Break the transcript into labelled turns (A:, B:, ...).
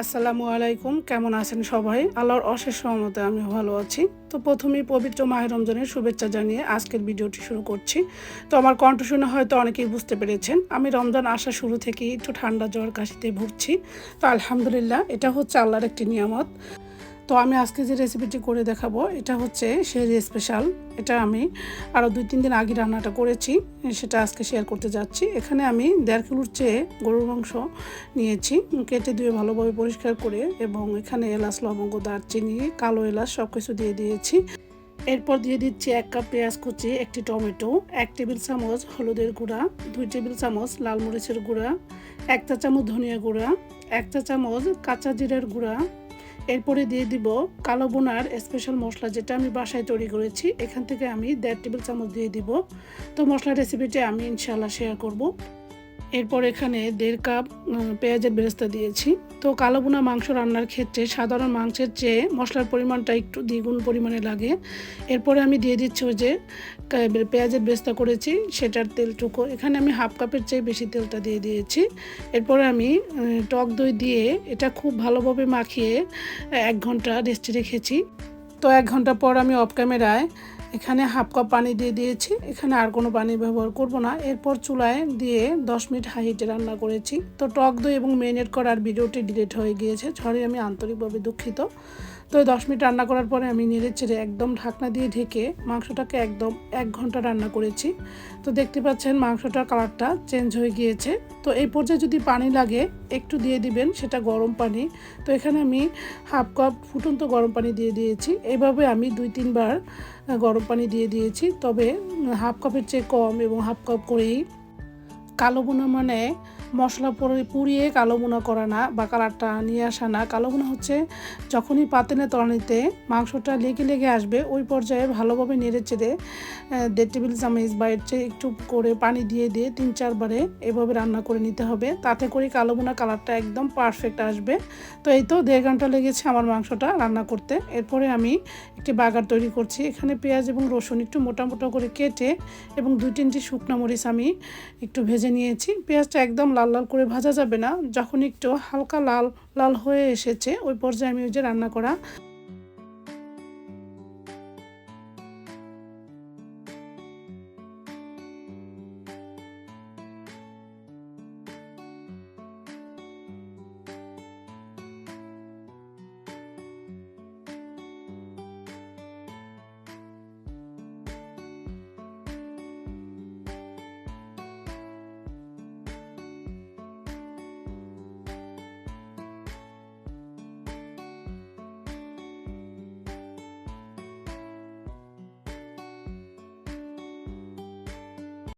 A: আসসালামু আলাইকুম, কেমন আছেন সবাই? আল্লাহর অশেষ সহমতে আমি ভালো আছি। তো প্রথমেই পবিত্র মাহের রমজানের শুভেচ্ছা জানিয়ে আজকের ভিডিওটি শুরু করছি। তো আমার কণ্ঠ শুনে হয়তো অনেকেই বুঝতে পেরেছেন, আমি রমজান আসা শুরু থেকেই একটু ঠান্ডা জ্বর কাশিতে ভুগছি। তো আলহামদুলিল্লাহ, এটা হচ্ছে আল্লাহর একটি নিয়ামত। তো আমি আজকে যে রেসিপিটি করে দেখাবো, এটা হচ্ছে সেই স্পেশাল এটা আমি আরও দুই তিন দিন আগে রান্নাটা করেছি, সেটা আজকে শেয়ার করতে যাচ্ছি। এখানে আমি দেড় কিলোর চেয়ে গরুর মাংস নিয়েছি, কেটে ধুয়ে ভালোভাবে পরিষ্কার করে এবং এখানে এলাচ, লবঙ্গ, দারচিনি, কালো এলাচ সব কিছু দিয়ে দিয়েছি। এরপর দিয়ে দিচ্ছি এক কাপ পেঁয়াজ কুচি, একটি টমেটো, এক টেবিল চামচ হলুদের গুঁড়া, দুই টেবিল চামচ লাল মরিচের গুঁড়া, এক চা চামচ ধনিয়া গুঁড়া, এক চা চামচ কাঁচা জিরার গুঁড়া এরপরে দিয়ে দিব কালো বোনার স্পেশাল মশলা যেটা আমি বাসায় তৈরি করেছি। এখান থেকে আমি দেড় টেবিল চামচ দিয়ে দিব। তো মশলা রেসিপিটা আমি ইনশাল্লাহ শেয়ার করব। এরপর এখানে দেড় কাপ পেঁয়াজের বেরেস্তা দিয়েছি। তো কালো বোনা মাংস রান্নার ক্ষেত্রে সাধারণ মাংসের চেয়ে মশলার পরিমাণটা একটু দ্বিগুণ পরিমাণে লাগে। এরপরে আমি দিয়ে দিচ্ছি যে পেঁয়াজের বেরেস্তা করেছি, সেটার তেলটুকু। এখানে আমি হাফ কাপের চেয়ে বেশি তেলটা দিয়ে দিয়েছি। এরপরে আমি টক দই দিয়ে এটা খুব ভালোভাবে মাখিয়ে এক ঘণ্টা রেস্টে রেখেছি। তো এক ঘণ্টা পর আমি অফ ক্যামেরায় এখানে হাফ কাপ পানি দিয়ে দিয়েছি। এখানে আর কোনো পানি ব্যবহার করব না। এরপর চুলায় দিয়ে দশ মিনিট হাই হিটে রান্না করেছি। তো টক দই এবং মেরিনেট করার ভিডিওটি ডিলিট হয়ে গিয়েছে। ঝড়ে আমি আন্তরিকভাবে দুঃখিত। তো দশ মিনিট রান্না করার পরে আমি নেড়ে চেড়ে একদম ঢাকনা দিয়ে ঢেকে মাংসটাকে একদম এক ঘণ্টা রান্না করেছি। তো দেখতে পাচ্ছেন মাংসটার কালারটা চেঞ্জ হয়ে গিয়েছে। তো এই পর্যায়ে যদি পানি লাগে, একটু দিয়ে দিবেন, সেটা গরম পানি। তো এখানে আমি হাফ কাপ ফুটন্ত গরম পানি দিয়ে দিয়েছি। এইভাবে আমি দুই, তিনবার গরম পানি দিয়ে দিয়েছি। তবে হাফ কাপের চেয়ে কম এবং হাফ কাপ করেই। কালো বোনা মানে মশলা পরে, পুড়িয়ে কালো বোনা করা না বা কালারটা নিয়ে আসা না। কালো বোনা হচ্ছে যখনই পাতেনে তলানিতে মাংসটা লেগে লেগে আসবে, ওই পর্যায়ে ভালোভাবে নেড়ে চেড়ে দেড় টেবিল চামচ বা এর চেয়ে একটু করে পানি দিয়ে দিয়ে তিন চারবারে এভাবে রান্না করে নিতে হবে। তাতে করে কালো বোনা কালারটা একদম পারফেক্ট আসবে। তো এই তো দেড় ঘণ্টা লেগেছে আমার মাংসটা রান্না করতে। এরপরে আমি একটি বাগার তৈরি করছি। এখানে পেঁয়াজ এবং রসুন একটু মোটা মোটা করে কেটে এবং দুই তিনটি শুকনো মরিচ আমি একটু ভেজে নিয়েছি। পেঁয়াজটা একদম লাল লাল করে ভাজা যাবে না। যখন একটু হালকা লাল লাল হয়ে এসেছে, ওই পর্যায়ে আমি ওই যে রান্না করা